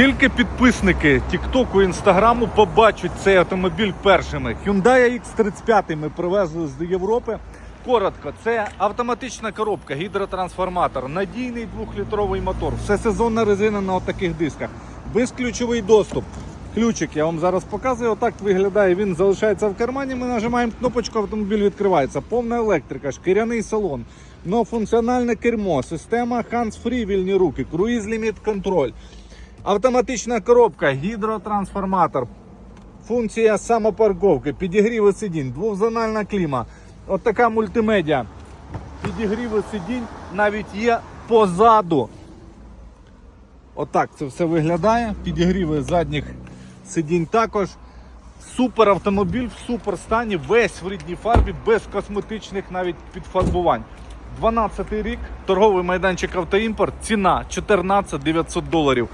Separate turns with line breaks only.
Тільки підписники Тіктоку, і Інстаграму побачать цей автомобіль першими. Hyundai X35 ми привезли з Європи. Коротко, це автоматична коробка, гідротрансформатор, надійний двохлітровий мотор, всесезонна резина на таких дисках, безключовий доступ. Ключик я вам зараз показую. Отак виглядає. Він залишається в кармані. Ми нажимаємо кнопочку, автомобіль відкривається. Повна електрика, шкіряний салон, многофункціональне кермо, система hands-free, вільні руки, круїз ліміт контроль. Автоматична коробка, гідротрансформатор, функція самопарковки, підігріви сидінь, двохзональна кліма. От така мультимедіа. Підігріви сидінь навіть є позаду. Отак це все виглядає. Підігріви задніх сидінь також. Супер автомобіль в супер стані, весь в рідній фарбі, без косметичних навіть підфарбувань. 12 рік, торговий майданчик Автоімпорт, ціна 14 900 доларів.